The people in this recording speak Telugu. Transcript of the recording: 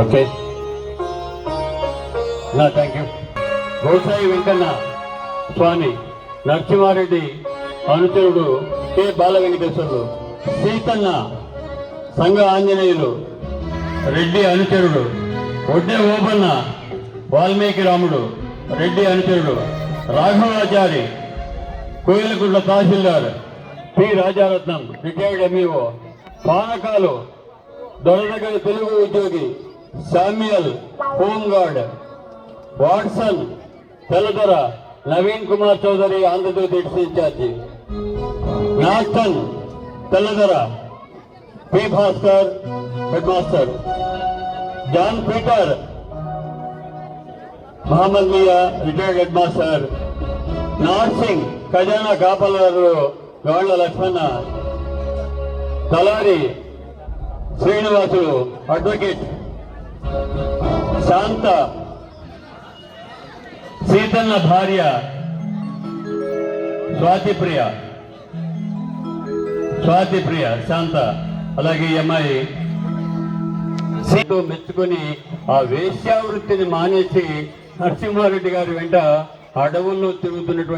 Okay. Thank you Gosai Venkanna Swami Narasimhareddy అనుచరుడు కె. బాల వెంకటేశ్వరుడు సీతన్న సంఘ ఆంజనేయులు రెడ్డి అనుచరుడు ఒడ్డే ఓబన్న వాల్మీకి రాముడు రెడ్డి అనుచరుడు రాఘవాచారి కోయిలగుండ్ల తహసీల్దార్ P. Rajaratnam retired MEO Panakalu Doradagala Telugu ఉద్యోగి Samuel home guard Watson Telladora Naveen Kumar Chowdary Andhra Pradesh in charge. నాస్టన్ Telladora P Bhaskar head master John Peter Mohammed Mia retired head master Narsing ఖజానా కాపలదారు గౌళ్ళ లక్ష్మణ. తలారి శ్రీనివాసులు అడ్వకేట్. శాంత చైతన్య భార్య స్వాతిప్రియ. స్వాతిప్రియ శాంత అలాగే ఈ అమ్మాయి. సీతో మెచ్చుకొని ఆ వేశ్యావృత్తిని మానేసి నరసింహారెడ్డి గారి వెంట అడవుల్లో తిరుగుతున్నటువంటి